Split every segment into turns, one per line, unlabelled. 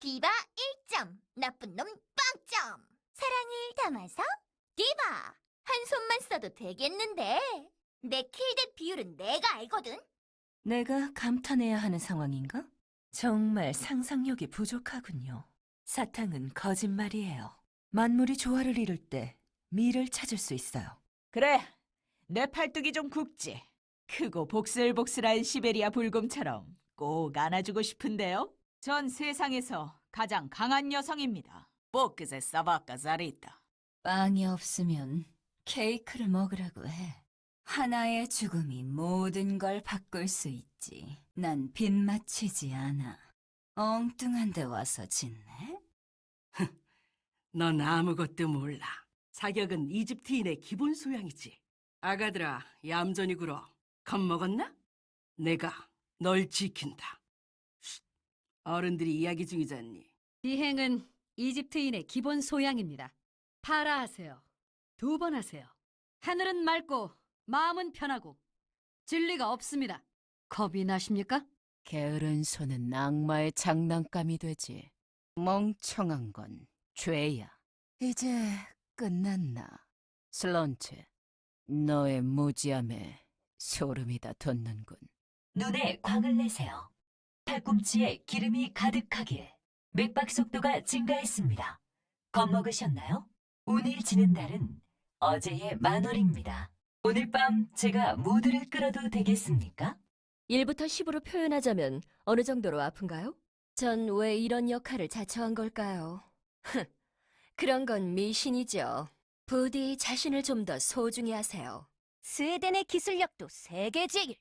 디바 1점, 나쁜 놈 빵점. 사랑을 담아서 디바 한 손만 써도 되겠는데 내 킬덱 비율은 내가 알거든.
내가 감탄해야 하는 상황인가? 정말 상상력이 부족하군요. 사탕은 거짓말이에요. 만물이 조화를 이룰 때 미를 찾을 수 있어요.
그래, 내 팔뚝이 좀 굵지. 크고 복슬복슬한 시베리아 불곰처럼 꼭 안아주고 싶은데요. 전 세상에서 가장 강한 여성입니다. 사바카 자리다.
빵이 없으면 케이크를 먹으라고 해. 하나의 죽음이 모든 걸 바꿀 수 있지. 난 빚마치지 않아. 엉뚱한 데 와서 짓네?
넌 아무것도 몰라. 사격은 이집트인의 기본 소양이지. 아가들아, 얌전히 굴어. 겁먹었나? 내가 널 지킨다. 쉿, 어른들이 이야기 중이잖니.
비행은 이집트인의 기본 소양입니다. 파라 하세요. 두 번 하세요. 하늘은 맑고 마음은 편하고 진리가 없습니다. 겁이 나십니까?
게으른 손은 악마의 장난감이 되지. 멍청한 건 죄야. 이제 끝났나? 슬런트, 너의 무지함에 소름이 다 돋는군.
눈에 광을 내세요. 팔꿈치에 기름이 가득하길 맥박 속도가 증가했습니다. 겁먹으셨나요? 오늘 지는 달은 어제의 만월입니다. 오늘 밤 제가 모두를 끌어도 되겠습니까?
1부터 10으로 표현하자면 어느 정도로 아픈가요? 전 왜 이런 역할을 자처한 걸까요? 흥, 그런 건 미신이죠. 부디 자신을 좀 더 소중히 하세요. 스웨덴의 기술력도 세계지.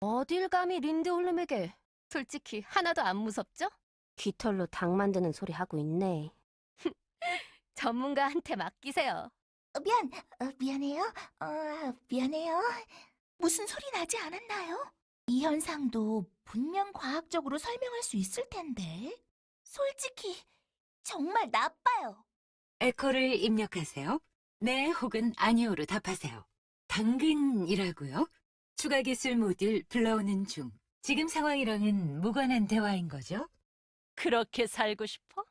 어딜 감히 린드홀름에게 솔직히 하나도 안 무섭죠? 깃털로 닭 만드는 소리 하고 있네. 전문가한테 맡기세요.
어, 미안, 어, 미안해요. 어, 미안해요. 무슨 소리 나지 않았나요? 이 현상도 분명 과학적으로 설명할 수 있을 텐데. 솔직히 정말 나빠요.
에코를 입력하세요. 네 혹은 아니오로 답하세요. 당근이라고요? 추가 기술 모듈 불러오는 중. 지금 상황이랑은 무관한 대화인 거죠?
그렇게 살고 싶어?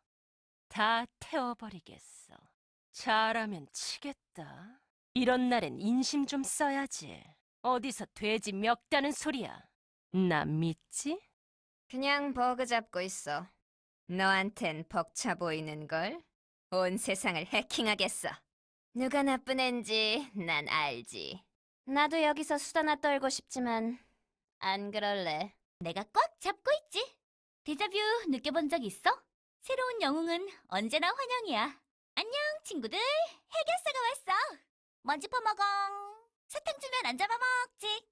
다 태워버리겠어. 잘하면 치겠다. 이런 날엔 인심 좀 써야지. 어디서 돼지 멱다는 소리야. 나 믿지? 그냥 버그 잡고 있어. 너한텐 벅차 보이는걸? 온 세상을 해킹하겠어. 누가 나쁜 앤지 난 알지. 나도 여기서 수다나 떨고 싶지만 안 그럴래.
내가 꽉 잡고 있지. 데자뷰 느껴본 적 있어? 새로운 영웅은 언제나 환영이야. 안녕 친구들. 해결사가 왔어. 먼지 퍼먹어. 사탕 주면 안 잡아먹지.